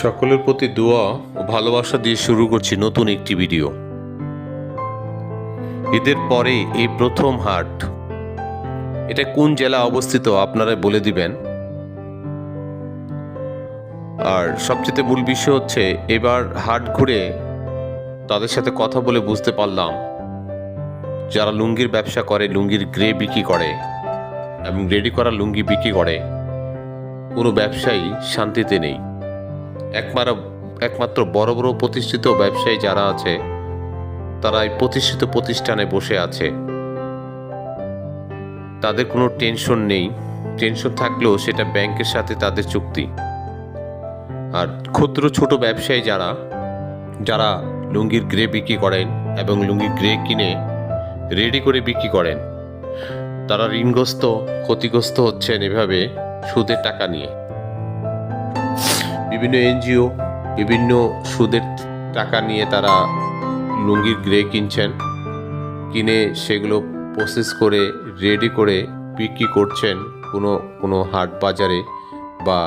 সকলের প্রতি দোয়া ও ভালোবাসা দিয়ে শুরু করছি নতুন একটি ভিডিও। ঈদের পরে এই প্রথম হাট, এটা কোন জেলা অবস্থিত আপনারা বলে দিবেন। আর সবচেয়ে মূল বিষয় হচ্ছে, এবার হাট ঘুরে তাদের সাথে কথা বলে বুঝতে পারলাম, যারা লুঙ্গির ব্যবসা করে, লুঙ্গির গ্রে বিক্রি করে এবং রেডি করা লুঙ্গি বিক্রি করে, কোনো ব্যবসায়ী শান্তিতে নেই। একমাত্র একমাত্র বড় বড় প্রতিষ্ঠিত ব্যবসায়ী যারা আছে তারা এই প্রতিষ্ঠিত প্রতিষ্ঠানে বসে আছে। তাদের কোনো টেনশন নেই। টেনশন থাকলেও সেটা ব্যাংকের সাথে তাদের চুক্তি। আর ক্ষুদ্র ছোট ব্যবসায়ী যারা যারা লুঙ্গির গ্রে বিক্রি করেন এবং লুঙ্গি গ্রে কিনে রেডি করে বিক্রি করেন, তারা ঋণগ্রস্ত, ক্ষতিগ্রস্ত হচ্ছেন এভাবে সুদের টাকা নিয়ে। বিভিন্ন এনজিও, বিভিন্ন সুদের টাকা নিয়ে তারা লুঙ্গির গ্রে কিনছেন, কিনে সেগুলো প্রসেস করে রেডি করে বিক্রি করছেন কোনো কোনো হাট বাজারে বা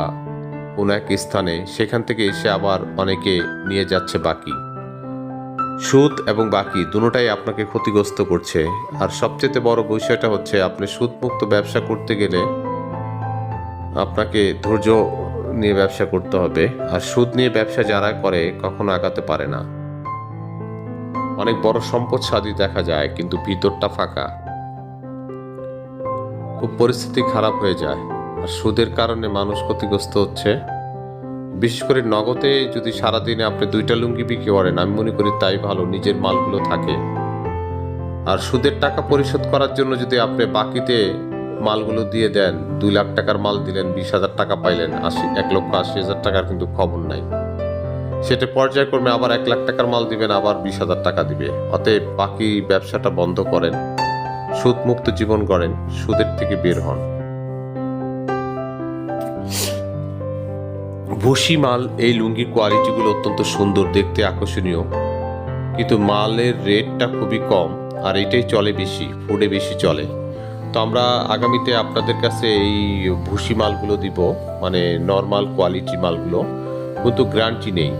কোনো এক স্থানে। সেখান থেকে এসে আবার অনেকে নিয়ে যাচ্ছে বাকি। সুদ এবং বাকি দুটোটাই আপনাকে ক্ষতিগ্রস্ত করছে। আর সবচেয়ে বড় বিষয়টা হচ্ছে, আপনি সুদমুক্ত ব্যবসা করতে গেলে আপনাকে ধৈর্য নিয়ে ব্যবসা করতে হবে, আর সুদ নিয়ে ব্যবসা যারা করে কখনো আগাতে পারে না। অনেক বড় সম্পদশালী দেখা যায়, কিন্তু ভিতরটা ফাঁকা। খুব পরিস্থিতি খারাপ হয়ে যায়, আর সুদের কারণে মানুষ ক্ষতিগ্রস্ত হচ্ছে। বিশেষ করে নগদে যদি সারাদিনে আপনি দুইটা লুঙ্গি বিক্রি করেন, আমি মনে করি তাই ভালো, নিজের মালগুলো থাকে। আর সুদের টাকা পরিশোধ করার জন্য যদি আপনি বাকিতে মালগুলো দিয়ে দেন। দুই লাখ টাকার মাল দিলেন, বিশ হাজার টাকা পাইলেন, আশি, এক লক্ষ আশি হাজার টাকার কিন্তু খবর নাই। সেটা পর্যায়ক্রমে আবার এক লাখ টাকার মাল দিবেন, আবার বিশ হাজার টাকা দিবে। অতএব বাকি ব্যবসাটা বন্ধ করেন সুদ মুক্ত জীবন গড়েন, সুদের থেকে বের হন। ভুসি মাল, এই লুঙ্গির কোয়ালিটিগুলো অত্যন্ত সুন্দর, দেখতে আকর্ষণীয়। কিন্তু মালের রেটটা খুবই কম, আর এটাই চলে বেশি, ফুডে বেশি চলে। তো আমরা আগামীতে আপনাদের কাছে এই ভুসি মালগুলো দিব মানে নর্মাল কোয়ালিটি মালগুলো, কিন্তু গ্যারান্টি নেই।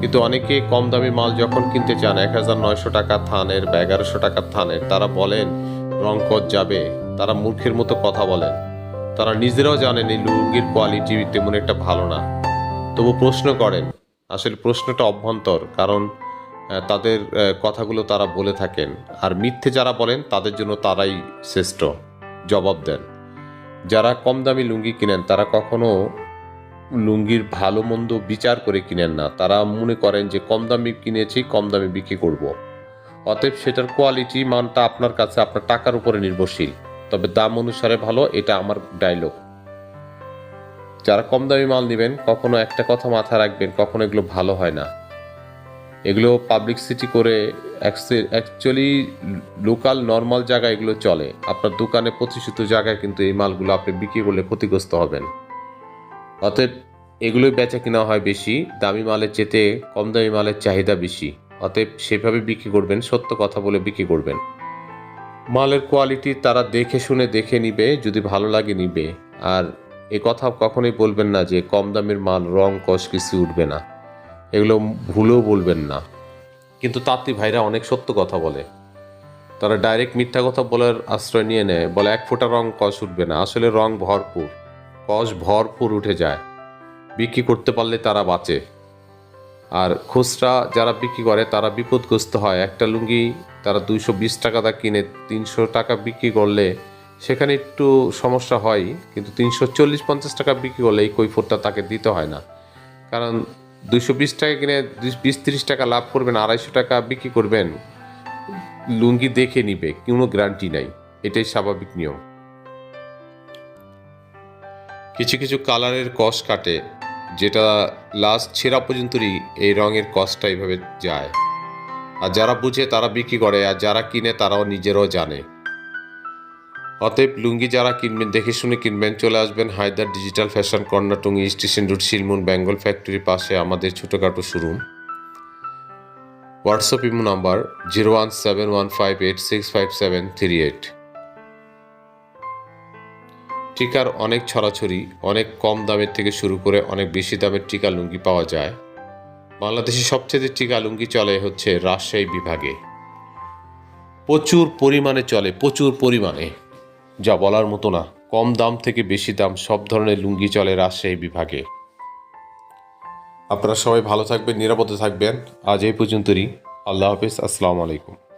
কিন্তু অনেকে কম দামি মাল যখন কিনতে চান, এক হাজার নয়শো টাকা থানের বা এগারোশো টাকার থানের, তারা বলেন, রং কচ যাবে। তারা মূর্খের মতো কথা বলেন। তারা নিজেরাও জানেন, এই লুঙ্গির কোয়ালিটি তেমন একটা ভালো না। তবু প্রশ্ন করেন, আসলে প্রশ্নটা অভ্যন্তর, কারণ তাদের কথাগুলো তারা বলে থাকেন। আর মিথ্যে যারা বলেন, তাদের জন্য তারাই শ্রেষ্ঠ জবাব দেন। যারা কম দামি লুঙ্গি কিনেন, তারা কখনো লুঙ্গির ভালো মন্দ বিচার করে কিনেন না। তারা মনে করেন যে, কম দামি কিনেছি, কম দামে বিক্রি করব। অতএব সেটার কোয়ালিটি মানটা আপনার কাছে, আপনার টাকার উপরে নির্ভরশীল। তবে দাম অনুসারে ভালো, এটা আমার ডায়লগ যারা কম দামি মাল নেবেন, কখনো একটা কথা মাথায় রাখবেন, কখনো এগুলো ভালো হয় না। এগুলো পাবলিক সিটি করে অ্যাকচুয়ালি লোকাল নর্মাল জায়গায় এগুলো চলে। আপনার দোকানে প্রতিষ্ঠিত জায়গায় কিন্তু এই মালগুলো আপনি বিক্রি করলে ক্ষতিগ্রস্ত হবেন। অতএব এগুলোই বেচা কিনা হয় বেশি, দামি মালের চেতে কম দামি মালের চাহিদা বেশি। অতএব সেভাবে বিক্রি করবেন, সত্য কথা বলে বিক্রি করবেন। মালের কোয়ালিটি তারা দেখে শুনে দেখে নিবে, যদি ভালো লাগে নিবে। আর এ কথা কখনোই বলবেন না যে কম দামের মাল রং কষ কিছু উঠবে না। এগুলো ভুলেও বলবেন না। কিন্তু তাঁতি ভাইরা অনেক সত্য কথা বলে। তারা ডাইরেক্ট মিথ্যা কথা বলার আশ্রয় নিয়ে নেয়। বলে এক ফোঁটা রং কষ উঠবে না। আসলে রং ভরপুর। কষ ভরপুর উঠে যায়। বিক্রি করতে পারলে তারা বাঁচে। আর খুচরা যারা বিক্রি করে, তারা বিপদগ্রস্ত হয়। একটা লুঙ্গি তারা দুইশো বিশ টাকা দা কিনে তিনশো টাকা বিক্রি করলে সেখানে একটু সমস্যা হয়। কিন্তু তিনশো চল্লিশ পঞ্চাশ টাকা বিক্রি করলে এই কৈফতটা তাকে দিতে হয় না। কারণ দুইশো বিশ টাকা কিনে বিশ তিরিশ টাকা লাভ করবেন, আড়াইশো টাকা বিক্রি করবেন। লুঙ্গি দেখে নিবে, কোনো গ্যারান্টি নাই, এটাই স্বাভাবিক নিয়ম। কিছু কিছু কালারের কস কাটে, যেটা লাস্ট ছেঁড়া পর্যন্তই এই রঙের কসটা এইভাবে যায়। আর যারা বুঝে তারা বিক্রি করে, আর যারা কিনে তারাও নিজেরাও জানে। অতএব লুঙ্গি যারা কিনবেন, দেখে শুনে কিনবেন, চলে আসবেন Haidar digital fashion corner Tongi station route Shilmun Bengal ফ্যাক্টরির পাশে আমাদের ছোটোখাটো showroom. WhatsApp imo number zero one seven one five eight six five seven three eight টিকার অনেক ছড়াছড়ি, অনেক কম দামের থেকে শুরু করে অনেক বেশি দামের টিকা লুঙ্গি পাওয়া যায়। বাংলাদেশে সবচেয়ে টিকা লুঙ্গি চলে হচ্ছে রাজশাহী বিভাগে। প্রচুর পরিমাণে চলে, প্রচুর পরিমাণে। যা বলার মতো না। কম দাম থেকে বেশি দাম সব ধরনের লুঙ্গি চলে রাজশাহী বিভাগে। আপনারা সবাই ভালো থাকবেন, নিরাপদে থাকবেন। আজ এই পর্যন্তই। আল্লাহ হাফিজ, আসসালামু আলাইকুম।